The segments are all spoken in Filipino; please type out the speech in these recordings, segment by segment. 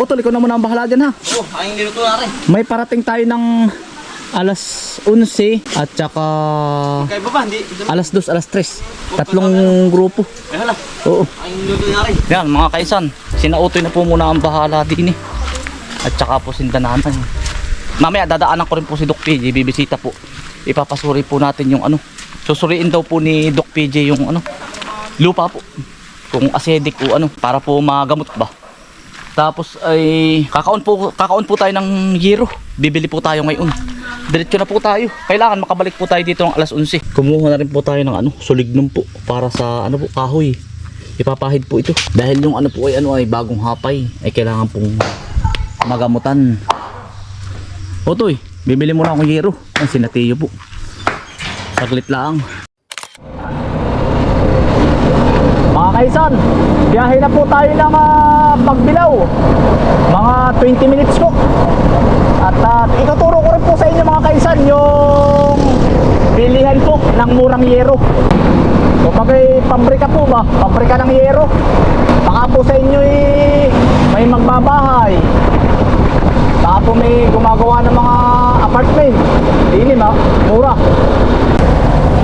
Utol, ikaw na muna ang bahala dyan ha. Oh, ayong niluto na rin. May parating tayo ng alas 11 at saka Kaya ba ba? Hindi. alas 2, alas 3. Tatlong grupo. Ay, hala. Oo. Ayong niluto na rin. Yan mga kaisan, sinautoy na po muna ang bahala din eh. At saka po sindananan. Mamaya dadaanan ko rin po si Doc PJ, bibisita po. Ipapasuri po natin yung ano. Susuriin daw po ni Doc PJ yung ano, lupa po. Kung acidic o ano, para po magamot ba. Tapos ay kakaon po kakaon po tayo ng yero. Bibili po tayo ngayon. Diretso na po tayo. Kailangan makabalik po tayo dito ng alas 11. Kumuha na rin po tayo ng ano, sulignum po para sa ano po kahoy. Ipapahid po ito. Dahil yung ano po ay ano ay bagong hapay ay kailangan pong magamutan. Otoy, bibili mo na akong yero. Ang sinatiyo po. Saglit lang. Mga kaisan, biyahe na po tayo ng ah, Pagbilaw. Mga 20 minutes po. At uh, ituturo ko rin po sa inyo mga kaisan yung bilihan po ng murang yero. Kapag ay pabrika po ba, pabrika ng yero. Baka po sa inyo eh, may magbabahay. Baka po may gumagawa ng mga apartment. Hindi ma, mura.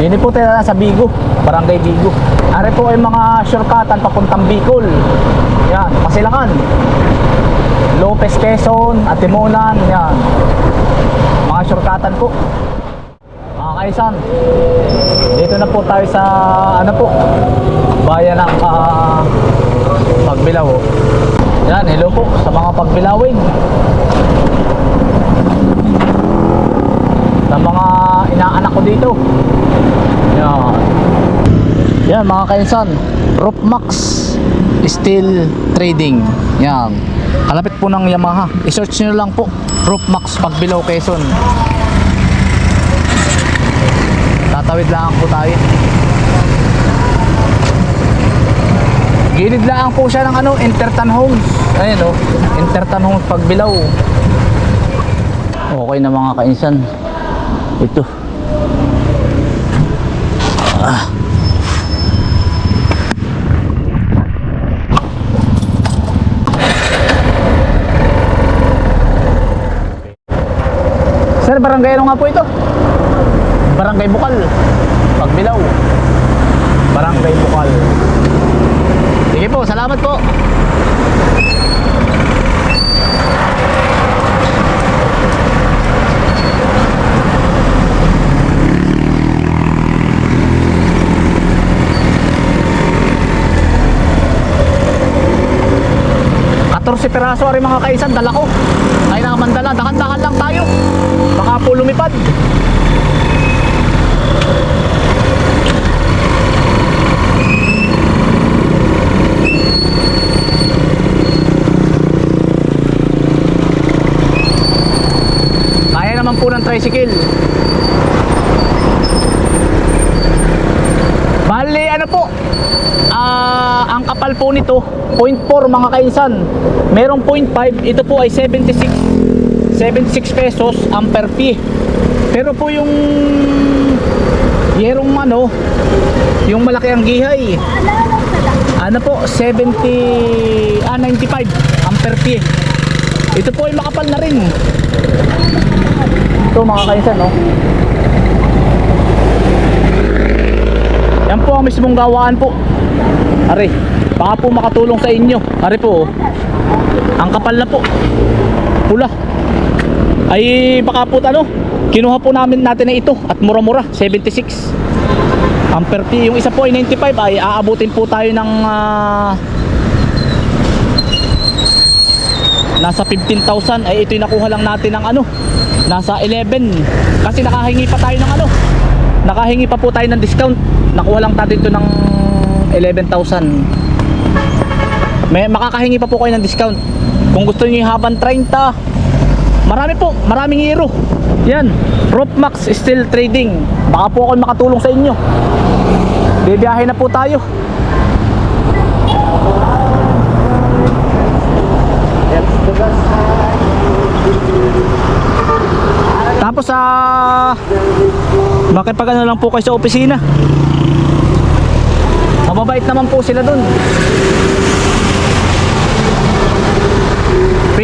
Yun po tayo sa Bigo, Barangay Bigo. Are po ay mga shortcutan papuntang Bicol. Yan, Pasilangan. Lopez Quezon, Atimonan, yan. Mga shortcutan po. Mga kaisan, dito na po tayo sa ano po, bayan ng ah, Pagbilaw. Yan, hello po sa mga Pagbilawin. Sa mga inaanak ko dito. Yan. Yan mga kainsan, Roofmax Steel Trading. Yan. Kalapit po ng Yamaha. I-search nyo lang po. Roofmax Pagbilaw Quezon. Tatawid lang po tayo. Gilid lang po siya ng ano, Intertan Homes. Ayan o, Intertan Homes Pagbilaw. Okay na mga kainsan. Ito. Sir, barangay ano nga po ito? Barangay Bukal. Pagbilaw. Barangay Bukal. Sige po, salamat po. Katorse peraso rin mga kaisan, dala ko. Ay naman dala, dahan-dahan lang lumipad. Kaya naman po ng tricycle. Bali, ano po? Ah, ang kapal po nito 0.4 mga kainsan. Merong 0.5, ito po ay 76 76 pesos ang per pie. Pero po yung yerong ano, yung malaki ang gihay. Ano po, 70 ah 95 ang per pie. Ito po ay makapal na rin. Ito mga kainsan, no. Yan po ang mismong gawaan po. Are, baka po makatulong sa inyo. Are po, oh. ang kapal na po. Pula. Ay baka po ano, kinuha po namin natin na ito at mura-mura, 76. Ang per piece, yung isa po ay 95 ay aabutin po tayo ng ah, nasa 15,000 ay ito yung nakuha lang natin ng ano nasa 11 kasi nakahingi pa tayo ng ano nakahingi pa po tayo ng discount. Nakuha lang tayo dito ng 11,000 may makakahingi pa po kayo ng discount. Kung gusto niyo yung habang 30 marami po maraming hero yan Roofmax Steel Trading baka po ako makatulong sa inyo bibiyahe na po tayo Tapos sa makipagano lang po kayo sa opisina. Mababait naman po sila dun.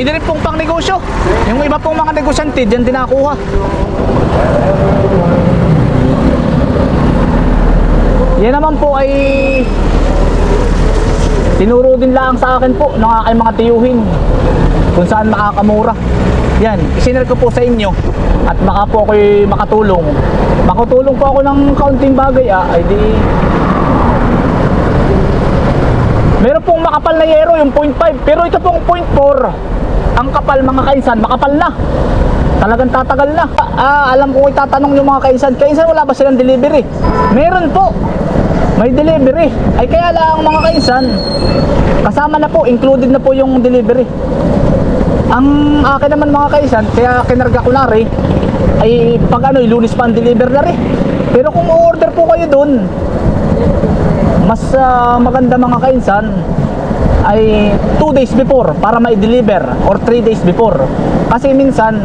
Pwede rin pong pang negosyo. Yung iba pong mga negosyante, dyan din nakuha. Yan naman po ay tinuro din lang sa akin po ng aking mga tiyuhin kung saan makakamura. Yan, isinare ko po sa inyo at baka po ako'y makatulong. Makatulong po ako ng kaunting bagay ah, ay di Meron pong makapal na yero, yung 0.5. Pero ito pong 0.4. Ang kapal mga kainsan, makapal na. Talagang tatagal na. Ah, alam ko itatanong yung mga kainsan. Kainsan, wala ba silang delivery? Meron po. May delivery. Ay kaya lang mga kainsan, kasama na po, included na po yung delivery. Ang akin naman mga kaisan, kaya kinarga ko na rin, ay pag ano, lunes pa ang deliver na rin. Pero kung order po kayo dun, mas ah, maganda mga kainsan ay 2 days before para ma-deliver or 3 days before. Kasi minsan,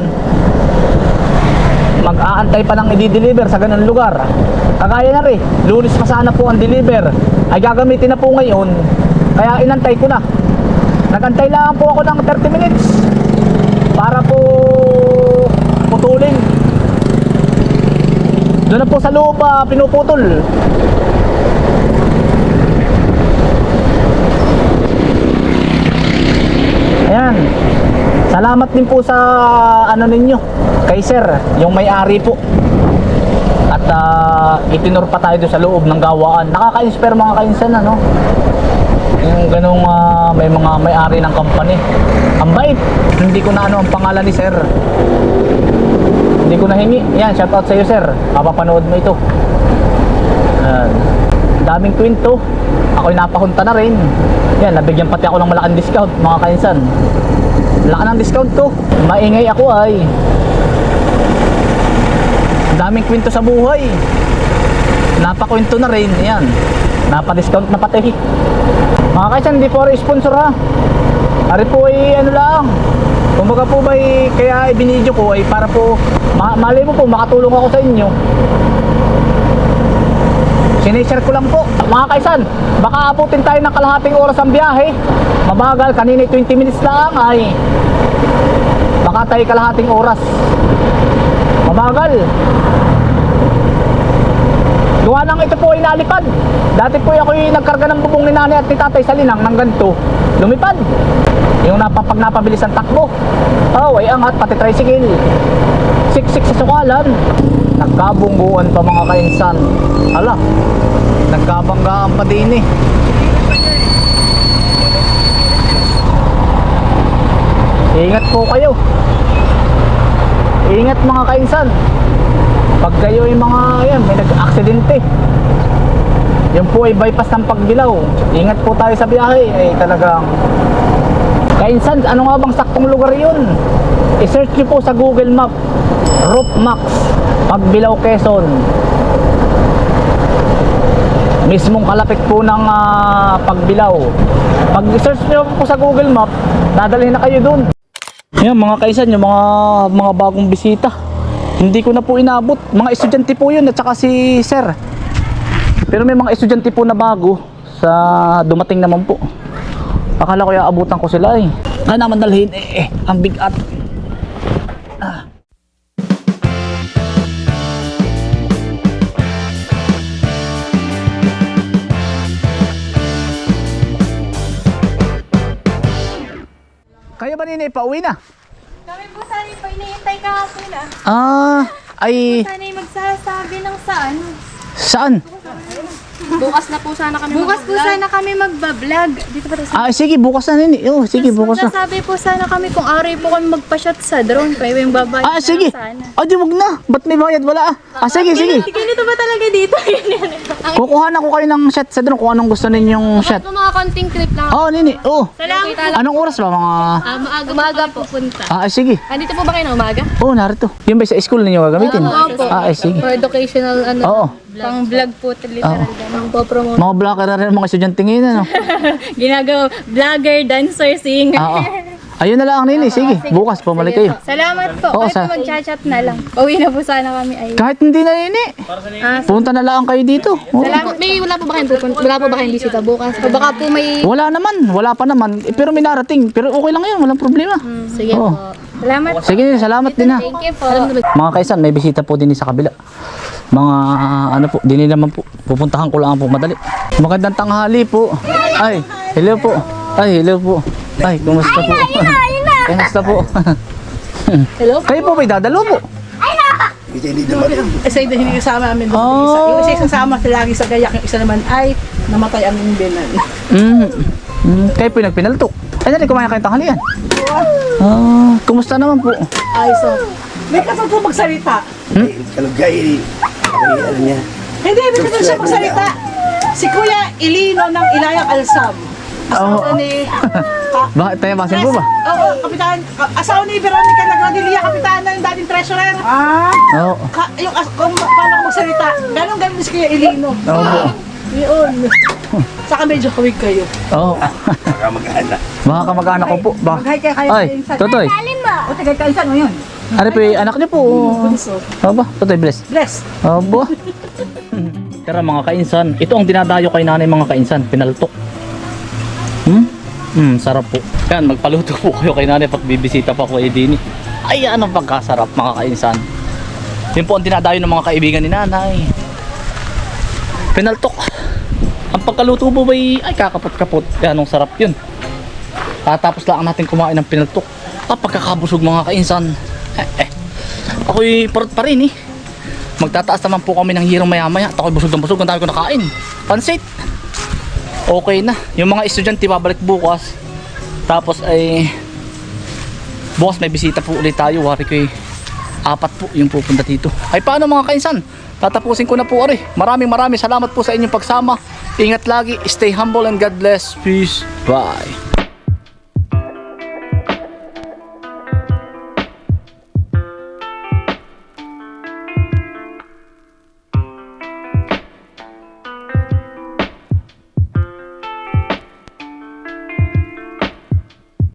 mag-aantay pa ng i-deliver sa ganun lugar. Kagaya na rin, lunes pa sana po ang deliver. Ay gagamitin na po ngayon, kaya inantay ko na. Nagantay lang po ako ng 30 minutes para po putulin. Doon na po sa ah, pinuputol. Ayan. Salamat din po sa ano ninyo, kay Sir, yung may-ari po. At uh, itinur pa tayo sa loob ng gawaan. Nakaka-inspire mga kainsan ano. Yung ganong ah, may mga may-ari ng company. Ang bait. Hindi ko na ano ang pangalan ni Sir. Hindi ko nahingi. Yan, shout out sa iyo Sir. Papapanood mo ito. Ayan. Daming kwento. Ako'y napahunta na rin. Yan, nabigyan pati ako ng malaking discount mga kainsan. Laki ng discount ko. Maingay ako ay. Daming kwento sa buhay. Napakwento na rin. Yan. Napa-discount na pati. Mga kainsan, hindi po sponsor ha. Ari po ay ano lang. Kumbaga po ba ay, kaya ibinidyo ko ay para po, ma malay mo po, makatulong ako sa inyo. Sinishare ko lang po. Mga kaisan, baka abutin tayo ng kalahating oras ang biyahe. Mabagal, kanina 20 minutes lang ay. Baka tayo kalahating oras. Mabagal. Gawa nang ito po ay nalipad. Dati po ako yung nagkarga ng bubong ni nanay at ni tatay sa linang ng ganito. Lumipad. Yung napapag napabilis ang takbo. Oh, ay angat pati tricycle. Siksik sa sukalan. Nagkabungguan pa mga kainsan. Hala, nagkabanggaan pa din eh. Ingat po kayo. Ingat mga kainsan. Pag kayo yung mga, yan, may nag-aksidente. Yan po ay bypass ng pagbilaw. Ingat po tayo sa biyahe. Eh, talagang Kainsan, ano nga bang saktong lugar yun? I-search nyo po sa Google Map. Rope Max, Pagbilao, Quezon. Mismong kalapit po ng ah, Pagbilao. Pag i-search nyo po sa Google Map, dadalhin na kayo dun. Yan mga kaisan, yung mga mga bagong bisita. Hindi ko na po inabot. Mga estudyante po yun at saka si Sir. Pero may mga estudyante po na bago sa dumating naman po. Akala ko abutan ko sila eh. Kaya naman dalhin eh, eh ang bigat. Ba nini pauwi na? Kami po sana po iniintay kahapon ah. Ah, ay Sana magsasabi ng saan. saan? Bukas na po sana kami Bukas po sana kami magbablog. Dito pa tayo sa... Ah, sige, bukas na nini. Oh, sige, bukas na. magsasabi po sana kami kung ari po kami magpa-shot sa drone. Kaya yung babayad Ah, na sige. lang sana. Ah, di wag na. Ba't may bayad? Wala ah. Ah, sige, sige. Ganito ba talaga dito? Yan, yan, yan. Kukuha na ko kayo ng shot sa drone kung anong gusto ninyong shot. Mga konting clip lang. Oh, nini. Oh. Salamat. Anong oras ba mga... Ah, maaga, umaga po. Punta. Ah, sige. Andito po ba kayo na umaga? Oh, narito. Yung ba sa school ninyo gagamitin? Opo. Ah, ay, sige. For educational ano. Oo. Pang vlog po, literal. Ang po-promote. Mga vlogger na rin mga estudyante ngayon, ano? Ginagawa, vlogger, dancer, singer. Ah, oh. Ayun na lang nini, sige. Bukas pumalik kayo. Salamat po. Oo, Kahit sa- po magchat-chat na lang. Pauwi na po sana kami ay. Kahit hindi na nini. Ah, Punta na lang kayo dito. Oo. salamat. May wala po ba kayong pupunta? Wala po ba kayong bisita bukas? O baka po may... Wala naman, wala pa naman. Eh, pero may narating. Pero okay lang yun, walang problema. Sige Oo. po. Salamat. Sige, salamat din ha. Thank you po. Mga kaisan, may bisita po din sa kabila. Mga ano po, din naman po. Pupuntahan ko lang po madali. Magandang tanghali po. Ay, hello po. Ay, hello po. Ay, kumusta po? Kumusta po? Hello? Kayo po may dadalo po. Isa hindi hindi kasama amin. Oh. Isa, yung isa isang sama sila lagi sa gayak, yung isa naman ay namatay ang binan. Mm. Mm. Kayo po yung nagpinaltok. Ay, dali, kumain kayong tanghalian. Ah, kumusta naman po? Ay, so, may kasama magsalita. Kalugay, ano niya? Hindi, hindi kasama siya magsalita. Si Kuya Ilino ng Ilayang Alsam. Asawa Oh. ni... Ka, Bakit tayo basin po ba? Oo, kapitan. ka- Asawa ni Veronica Lagradilia, kapitan ng dating treasurer. Ah. Oo. Ka, yung, as, kung paano ko magsalita. Ganon ganon si Kuya Ilino. Oo po. Yun. Saka medyo kawig kayo. Oo. Kamag-anak. Mga kamag-anak ko po. Ba? Maghay kayo kayo. Ay, Totoy. O, tagay kayo saan mo yun? Ano po yung anak niyo po? Bunso. Aba, Totoy, bless. Bless. Aba. Tara mga kainsan, ito ang dinadayo kay nanay mga kainsan, pinaltok. Hmm? Hmm, sarap po. Yan, magpaluto po kayo kay nanay pag bibisita pa ko kay Dini. Ay, ano pagkasarap mga kainsan. Yun po ang dinadayo ng mga kaibigan ni nanay. Pinaltok. Ang pagkaluto po ba ay kakapot-kapot. Yan, ang sarap yun. Tatapos lang natin kumain ng pinaltok. Ah, pagkakabusog mga kainsan. Eh, eh. Ako'y parot pa rin eh. Magtataas naman po kami ng hirong maya maya. At ako'y busog ng busog. Ang dami ko nakain. Pansit. Okay na. Yung mga estudyante babalik bukas. Tapos ay... Bukas may bisita po ulit tayo. Wari ko eh. Apat po yung pupunta dito. Ay paano mga kainsan? Tatapusin ko na po ari. Maraming maraming salamat po sa inyong pagsama. Ingat lagi. Stay humble and God bless. Peace. Bye.